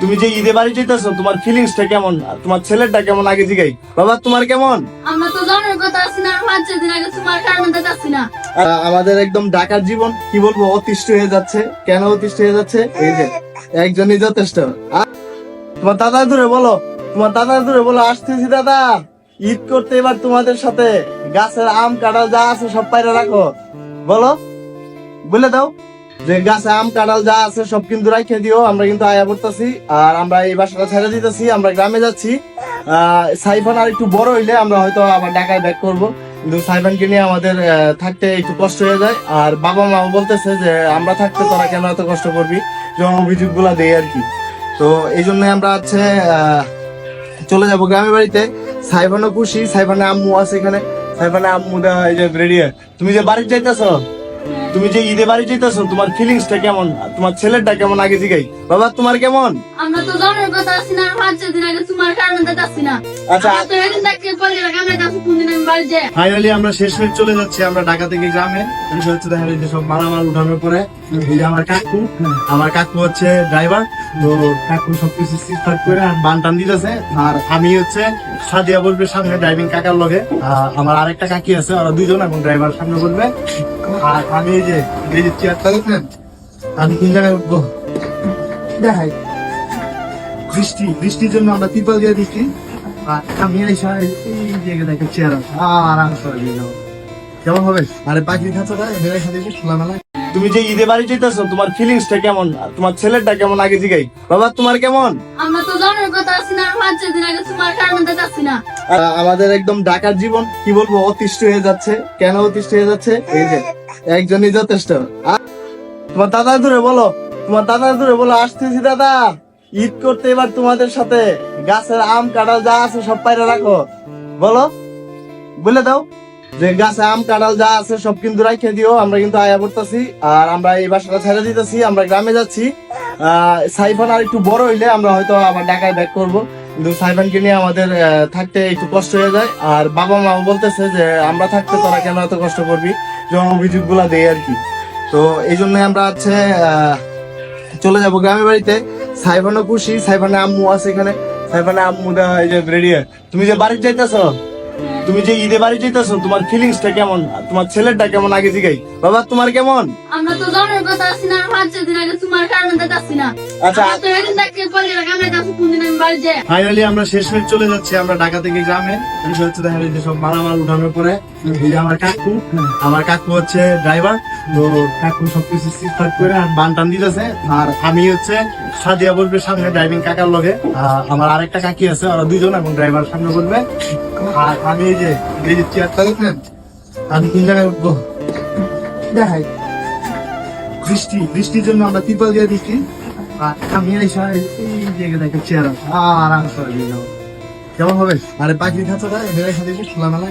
তুমি যে ঈদে বাড়ি যেতেছো তোমার ফিলিংসটা কেমন? আর তোমার ছেলেটা কেমন আগে জিগাই? বাবা তোমার কেমন? আমরা তো জনের কথা আছি না পাঁচ দিন আগে তোমার কারণে যাচ্ছি না? আমাদের একদম ঢাকার জীবন কি বলব অতিষ্ঠ হয়ে যাচ্ছে। কেন অতিষ্ঠ হয়ে যাচ্ছে? এই যে একজনই যথেষ্ট। তোমার দাদা দূরে বলো তোমার দাদা দূরে বলো আসতেছি দাদা। ঈদ করতে এবার তোমাদের সাথে গাছের আম কাঁঠাল যা আছে সব পাইরে রাখো। বলো বলে দাও। যে গাছে আম, কাঁঠাল যা আছে সব কিন্তু রাখে দিও, আমরা কিন্তু আয়া করতেছি আর আমরা এই বাসাটা ছেড়ে দিতেছি, আমরা গ্রামে যাচ্ছি। সাইফান আর একটু বড় হইলে আমরা হয়তো আবার ঢাকায় ব্যাক করব। কিন্তু সাইফানকে নিয়ে আমাদের থাকতে একটু কষ্ট হয়ে যায়। আর বাবা মা বলতেছে যে, আমরা থাকতে তোরা কেন এত কষ্ট করবি? যখন অভিযোগগুলা দেয় আর কি। তো এই জন্য আমরা হচ্ছে চলে যাব গ্রামের বাড়িতে। সাইফানও খুশি, সাইফানের আম্মু আছে এখানে। সাইফানের আম্মু দেওয়া এই যে রেডি তুমি যে বাড়ি যাইতেছো? তুমি যে ঈদে বাড়ি যেতেছো তোমার ফিলিংসটা কেমন? তোমার ছেলেটা কেমন আগে জিগাই? বাবা তোমার কেমন? আমরা তো জনের কথা আছি না পাঁচ দিন আগে তোমার কারণে যাচ্ছি না। আচ্ছা। তো এদিন আমরা যাচ্ছি কোন দিন আমি বাড়ি যাই। ফাইনালি আমরা শেষ মেশ চলে যাচ্ছি আমরা ঢাকা থেকে গ্রামে। বিষয় হচ্ছে দেখা যায় যে সব উঠানোর পরে এই আমার কাকু আমার কাকু হচ্ছে ড্রাইভার তো কাকু সবকিছু স্টার্ট করে আর বান টান দিতেছে। আর আমি হচ্ছে সাদিয়া বলবে সামনে ড্রাইভিং কাকার লগে। আমার আরেকটা কাকি আছে ওরা দুজন এখন ড্রাইভার সামনে বলবে। আর আমি এই যে এই যে চেয়ার দেখেন আমি তিন জায়গায় উঠবো? দেখাই। বৃষ্টি, বৃষ্টির জন্য আমরা ত্রিপাল দিয়ে দিচ্ছি। আর আমি এই সময় এই জায়গায় দেখে চেয়ার আরাম করে দিয়ে যাব। কেমন হবে? আরে পাখির খাঁচাটা এদের দিয়েছি খোলামেলা তুমি যে ঈদে বাড়ি যেতেছো তোমার ফিলিংসটা কেমন? আর তোমার ছেলেটা কেমন আগে জিগাই? বাবা তোমার কেমন? আমরা তো জনের কথা আছি না পাঁচ দিন আগে তোমার কারণে যাচ্ছি না? আমাদের একদম ঢাকার জীবন কি বলব অতিষ্ঠ হয়ে যাচ্ছে। কেন অতিষ্ঠ হয়ে যাচ্ছে? এই যে একজনই যথেষ্ট। তোমার দাদা দূরে বলো তোমার দাদা দূরে বলো আসতেছি দাদা। ঈদ করতে এবার তোমাদের সাথে গাছের আম কাঁঠাল যা আছে সব পাইরা রাখো। বলো বলে দাও। যে গাছে আম, কাঁঠাল যা আছে সব কিন্তু রাখে দিও, আমরা কিন্তু আয়া করতেছি আর আমরা এই বাসাটা ছেড়ে দিতেছি, আমরা গ্রামে যাচ্ছি। সাইফান আর একটু বড় হইলে আমরা হয়তো আবার ঢাকায় ব্যাক করব। কিন্তু সাইফানকে নিয়ে আমাদের থাকতে একটু কষ্ট হয়ে যায়। আর বাবা মা বলতেছে যে, আমরা থাকতে তোরা কেন এত কষ্ট করবি? যখন অভিযোগগুলা দেয় আর কি। তো এই জন্য আমরা হচ্ছে চলে যাব গ্রামের বাড়িতে। সাইফানও খুশি, সাইফানের আম্মু আছে এখানে। সাইফানের আম্মু দেওয়া এই যে, রেডি তুমি যে বাড়ি যাইতেছো তুমি যে ঈদে বাড়ি যেতেছো তোমার ফিলিংসটা কেমন? তোমার ছেলেটা কেমন আগে জিগাই বাবা তোমার কেমন? আমরা তো জনের কথা আছি না পাঁচ দিন আগে তোমার কারণে যাচ্ছি না। আচ্ছা ফাইনালি আমরা শেষ মেশ চলে যাচ্ছি আমরা ঢাকা থেকে গ্রামে। বিষয় হচ্ছে দেখা যায় যে সব মালামাল উঠানোর পরে আমার কাকু আমার কাকু হচ্ছে ড্রাইভার তো কাকু সবকিছু স্টার্ট করে আর বান টান দিতেছে। আর আমি হচ্ছে সাদিয়া বলবে সামনে ড্রাইভিং কাকার লগে। আর আমার আরেকটা কাকি আছে ওরা দুজন এখন ড্রাইভার সামনে বলবে। আর আমি এই যে এই যে চেয়ারটা দেখেন আমি তিন জায়গায় উঠবো। দেখাই। বৃষ্টি বৃষ্টির জন্য আমরা ত্রিপাল দিয়ে দিচ্ছি। আর আমি এই সময় এই চেয়ার আরাম যাব হবে আরে পাখির খাঁচাটা এদের দিয়েছি খোলামেলা